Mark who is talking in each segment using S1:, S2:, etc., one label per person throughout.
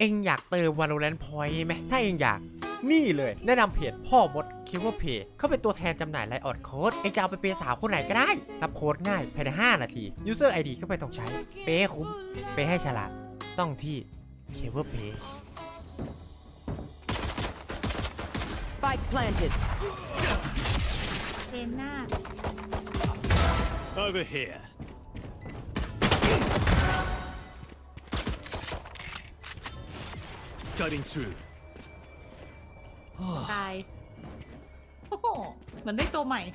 S1: เองอยากเติม Valorant Point ไหม ถ้าเองอยากนี่เลย แนะนำเพจพ่อมดคิวเพย์เขาเป็นตัวแทนจำหน่ายไลออดโค้ดเองจะเอาไปเปย์สาวคนไหนก็ได้ รับโค้ดง่ายภายใน 5 นาที User ID ก็ไม่ต้องใช้ เปย์ให้คุ้ม เปย์ให้ฉลาด ต้องที่เคเบิลเพย์
S2: Spike planted.
S3: เรนหน้า
S4: Over here. Cutting through.
S3: ตาย โอ้โหเหมือนได้ตัวใหม่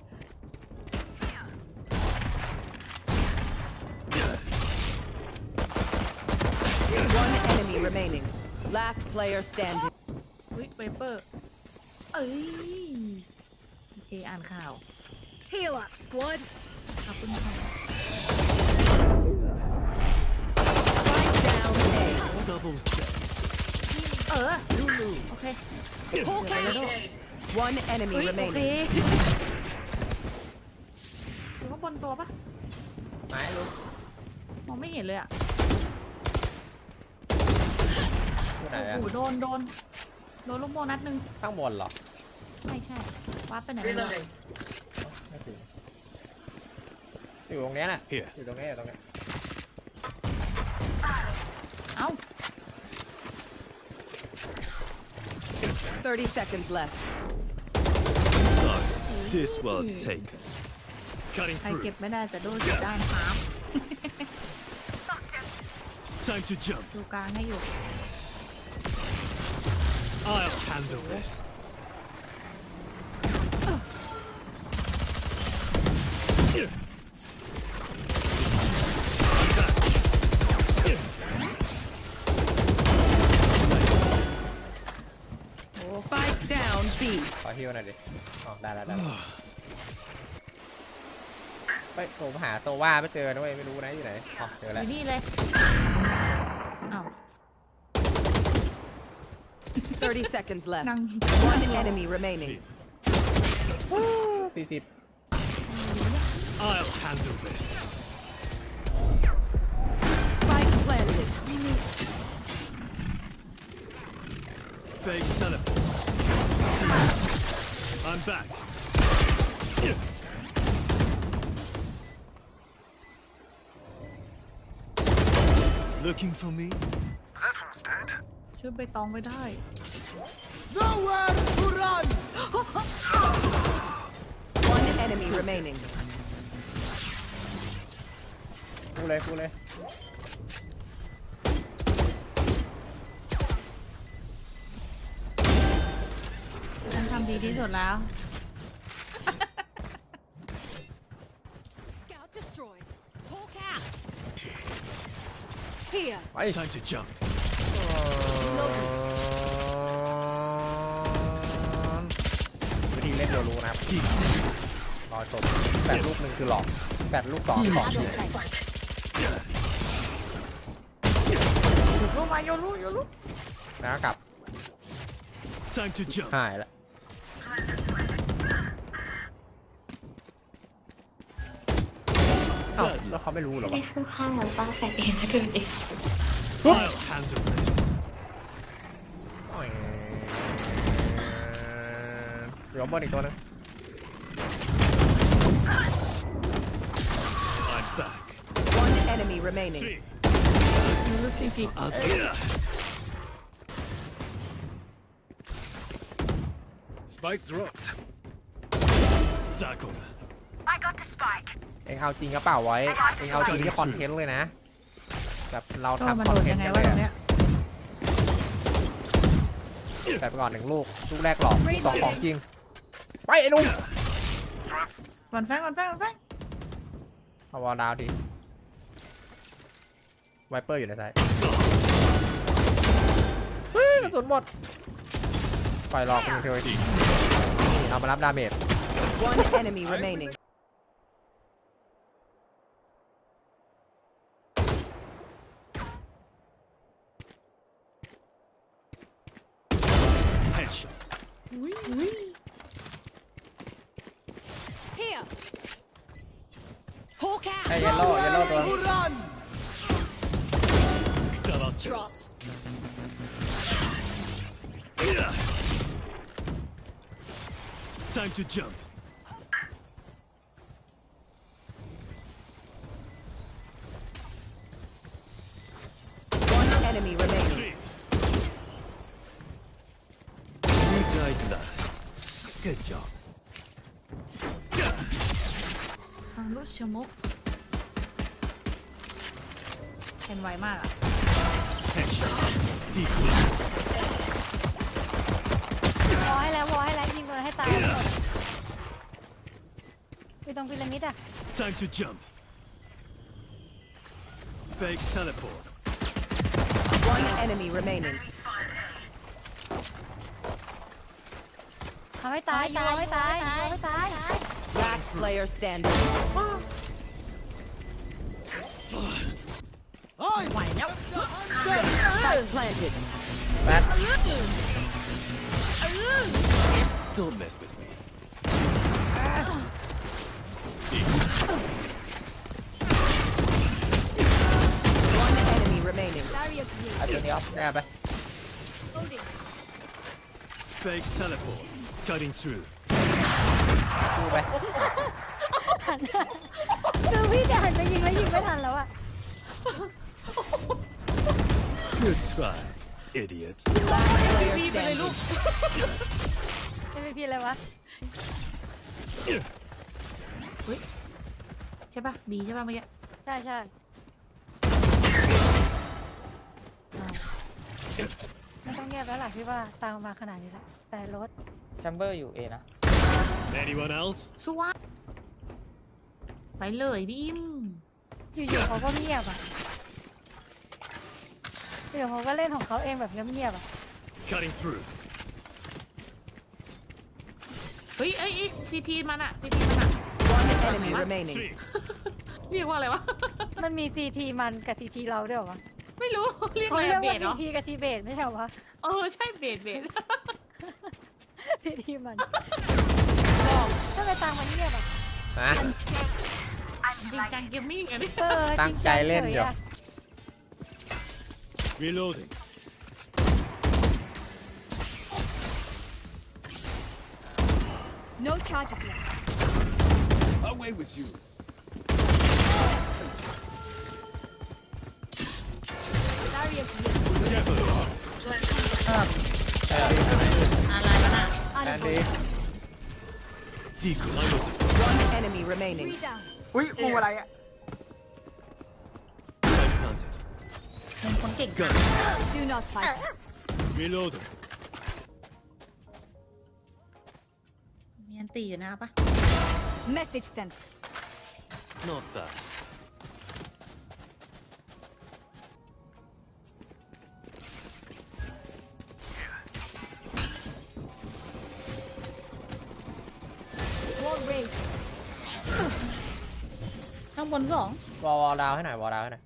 S2: One enemy remaining. Last player standing.
S3: วิเปเปอร์ เอ้ยโอเคอ่านข่าว
S5: Heal up, squad.
S3: ขอบคุณค่ะ
S2: Down A.
S4: Double check.
S3: เออ โอเค
S5: Hawk
S3: ไปแล้ว
S5: out.
S3: ด้วย
S2: One enemy
S3: เฮ้ยโอเค
S2: remaining.
S3: อยู่ข้างบนตัวปะ
S1: ไม้ลูก
S3: มองไม่เห็นเลยอะ
S1: ไหน
S3: โอ้โหโดนโดนโดนลูกโมนัดหนึ่ง
S1: ข้างบนเหรอ
S3: ใช่ใช่วัดไปไหนไม่รู้อะ
S1: ไม่ถึงอยู่ตรงเนี้ยน่ะ
S4: Here.
S1: อยู่ตรงเนี้ยอยู่ตรงเนี้ย
S3: เอ้า
S2: 30 seconds left.
S4: So, this was taken. Cutting
S3: ใคร
S4: through.
S3: เก็บไม่ได้แต่โดนเก็บได้ครับ
S4: Time to jump.
S3: ดูกลางให้อยู่
S4: I'll handle this.
S2: B.
S1: ขอฮิวหน่อยดิอ๋อได้แล้วได้แล้วไปผมหาโซว่าไม่เจอนะเว้ยไม่รู้นะอยู่ไหนอ๋อเจอ
S3: อ
S1: แล้ว
S3: ยู่นี่เลยอ้าว
S2: 30 seconds left.
S3: นั่ง
S2: One enemy remaining.
S1: สี่สิบ
S4: I'll handle this.
S2: Spike planted.
S4: Fake teleport. I'm back. Looking for me?
S3: ช่วยใบตองไม่ได้
S2: One enemy remaining.
S1: กูเลยกูเลย ำ
S3: ดีที่สุดแล้ว
S5: Scout destroyed. Hawk out. Here.
S1: ไป
S4: Time to jump.
S1: วิธีเล่นเดียวรู้นะครับรอจบแปดลูกหนึ่งคือหลอกแปดลูกสองคือหลอก
S3: ลูกมาโยนลูกโยนลูก
S1: แล้วก็กลับ
S4: Time to jump.
S1: หายแล้ว เอ้าแล้วเขาไม่รู้เหรอวะ
S6: นี่คือข้างหลังป้าแฟนเองนะถึงเอง
S4: I'll handle this.
S1: เดี๋ยวบอลอีกตัวหนึง
S4: I'm back.
S2: One enemy remaining.
S4: Three.
S3: มีลูกสี่สิบ
S4: Us here. Spike dropped. Zakona.
S1: เองเอาจริงกระเป๋าไว้เองเอาจริงที่คอนเทนต์เลยนะแบบเรา
S3: ก็มัน
S1: ทำคอน
S3: โดน
S1: เทน
S3: ยัง
S1: ต์
S3: ไง
S1: กัน
S3: วะ
S1: เลย
S3: ตรง
S1: อะ
S3: เนี้ย
S1: แต่ไปก่อนหนึ่งลูกลูกแรกหลอกลูกสองของจริง ไปไอ้หนุ่ม
S3: วันแฟงวันแฟงวันแฟง
S1: เอาวอลดาวทีไวเปอร์อยู่ในซ้ายเฮ้ยกระสุนหมดปล่อยหลอกคุณเทวดีเอามารับดาเมจ
S3: much. Wee wee.
S5: Here. Hawk out.
S1: Hey, yellow, yellow
S4: one. Run.
S5: Dropped.
S4: Time to jump.
S3: ชมกเห็นไวมากอะ
S4: Headshot. Decoy.
S7: วอให้แล้ววอให้แล้วยิงตัวนั้นให้ตายหมดไปตรงพีระมิดอะ
S4: Time to jump. Fake teleport.
S2: One enemy remaining.
S7: ทำให้ตายยิงให้ตายยิงให้ตาย
S2: Last player standing.
S3: ไหวแล้ว
S2: Spike planted.
S1: แบท
S4: Don't mess with me.
S2: One enemy remaining.
S1: เอาตัวนี้ออฟ แน่ไป
S4: Fake teleport. Cutting through.
S1: ดูไป
S7: คือพี่จะหันไปยิงแล้วยิงไม่ทันแล้วอะ
S4: Good try, idiots.
S2: Last player
S3: บีไปเลยลูก
S2: standing.
S7: MVP อะไรวะ
S3: ใช่ป่ะบีใช่ป่ะเมื่อกี้
S7: ใช่ใช่ไม่ต้องเงียบแล้วล่ะพี่ว่าตามมาขนาดนี้แล้วแต่รถ
S1: แชมเบอร์อยู่เอนะ
S4: Anyone else?
S3: สวัสดไปเลยบีม
S7: อยู่ๆเขาก็เงียบอะเดี๋ยวเขาก็เล่นของเขาเองแบบเงียบๆอะ
S4: Cutting through.
S3: เฮ้ยเอ้ยซีทีมันอะซีทีมันอะ
S2: One enemy remaining.
S4: Three.
S3: เรียกว่าอะไรวะ
S7: มันมีซีทีมันกับซีทีเราด้วยเหรอวะ
S3: ไม่รู้ เรียก
S7: เขา
S3: อะไร
S7: เรีย
S3: อะ
S7: ก
S3: เบ
S7: ว่า
S3: สเหร
S7: ซี
S3: อ
S7: ทีกับทีเบตไม่ใช่เหรอวะ
S3: เออใช่เบสเบส
S7: ซีทีมัน ถ้าไปตามมันเงียบอะ
S1: นะ
S3: จริงจังเกมมิ่งอันนี้
S7: เออ
S1: ตั้งใจเล่นอยู่
S7: ฉๆะ
S4: Reloading.
S5: No charges left.
S4: Away with you.
S5: Barrier here.
S4: Careful.
S3: อะไรวะน่ะ
S1: แอนดี
S4: Decoy. I noticed.
S2: One enemy remaining.
S5: Three down.
S1: อุ้ยมูอะไรอ่ะ
S4: Time planted.
S3: เป็นคนเก่ง
S4: Gun.
S5: Do not fight us.
S4: Reloading.
S3: มีอันตีอยู่นะปะ
S5: Message sent.
S4: Not bad. า
S3: งบนสอง
S1: วอลวอลดาวให้หน่อยวอลดาวให้หน่อย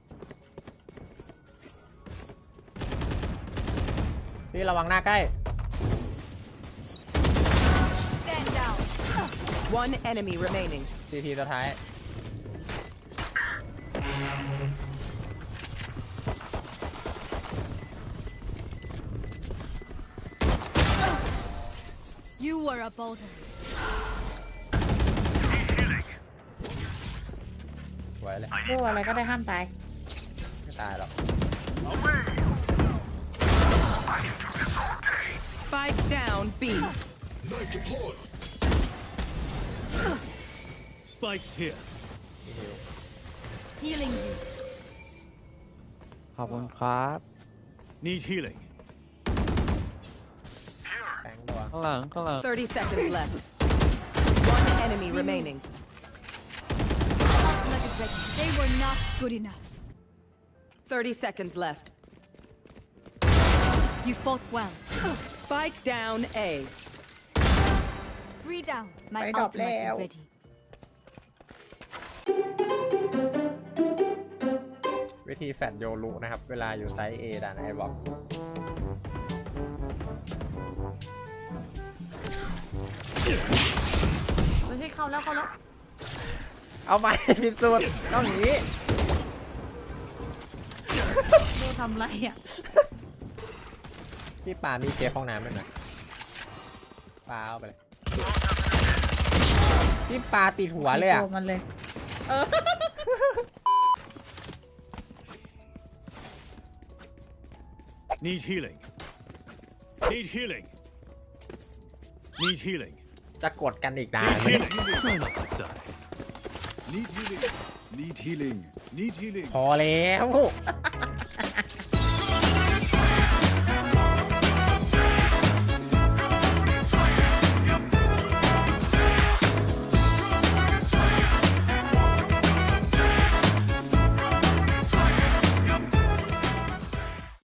S1: พี่ระวังหน้าใกล้
S5: Stand down.
S2: One enemy remaining.
S1: ซีทีตัวท้าย
S5: You were a boulder.
S1: สวยเลย
S3: ดูอะไรก็ได้ห้ามตาย
S1: ไม่ตายหรอก
S2: Spike down B.
S4: Spikes here.
S5: Healing you.
S1: ขอบคุณครับ
S4: Need healing.
S1: แข็งตัว
S8: ข้างหลังข้างหลัง
S2: 30 seconds left. One enemy remaining.
S5: Not good enough.
S2: 30 seconds left.
S5: You fought well.
S2: Spike down A.
S5: Three down. My
S3: Phải đọc
S5: ultimate
S3: lẹo.
S5: is ready.
S1: วิธีแฟดโยรุนะครับ เวลาอยู่ไซส์ A ด่านไอบอก
S3: ไม่ใช่เข้าแล้วเข้าแล้ว
S1: เอาไปพิสูจน์ต้องอย่างนี้
S3: ดูทำไรอะ
S1: พี่ปามีเจฟห้องน้ำด้วยนะปาเอาไปเลยที่ปลาติดหัวเลยอะ
S3: โมันเลย
S4: Need healing. Need healing. Need healing.
S1: จะกดกันอีกนาน
S4: Need
S1: ไหม
S4: healing. Try not to die. Need healing. Need healing. Need healing.
S1: พอแล้ว